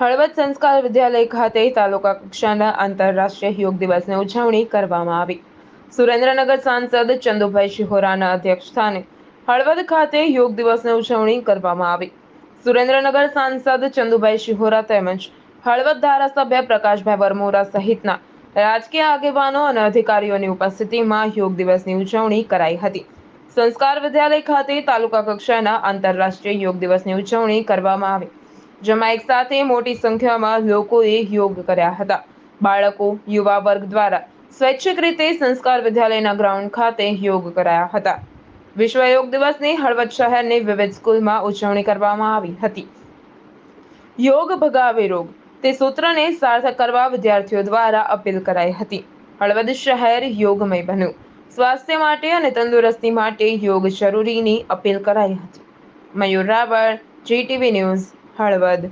હળવદ સંસ્કાર વિદ્યાલય ખાતે તાલુકા કક્ષાના આંતરરાષ્ટ્રીય યોગ દિવસની ઉજવણી કરવામાં આવી. સુરેન્દ્રનગર સાંસદ ચંદુભાઈ શિહોરાના અધ્યક્ષ સ્થાને હળવદ ખાતે યોગ દિવસની ઉજવણી કરવામાં આવી. સુરેન્દ્રનગર સાંસદ ચંદુભાઈ શિહોરા તેમજ હળવદ ધારાસભ્ય પ્રકાશભાઈ વરમોરા સહિતના રાજકીય આગેવાનો અને અધિકારીઓની ઉપસ્થિતિમાં યોગ દિવસની ઉજવણી કરાઈ હતી. સંસ્કાર વિદ્યાલય ખાતે તાલુકા કક્ષાના આંતરરાષ્ટ્રીય યોગ દિવસની ઉજવણી કરવામાં આવી. જેમાં એક સાથે મોટી સંખ્યામાં લોકોએ યોગ કર્યા હતા. બાળકો, યુવા વર્ગ દ્વારા સ્વૈચ્છિક રીતે સંસ્કાર વિદ્યાલયના ગ્રાઉન્ડ ખાતે યોગ કરાયા હતા. વિશ્વ યોગ દિવસની હળવદ શહેરની વિવિધ સ્કૂલમાં ઉજવણી કરવામાં આવી હતી. યોગ ભગાવે રોગ. તે સૂત્રને સાર્થક કરવા વિદ્યાર્થીઓ દ્વારા અપીલ કરાઈ હતી. હળવદ શહેર યોગમય બન્યું. સ્વાસ્થ્ય માટે અને તંદુરસ્તી માટે યોગ જરૂરીની અપીલ કરાઈ હતી. Mayur Raval GTV news Halvad.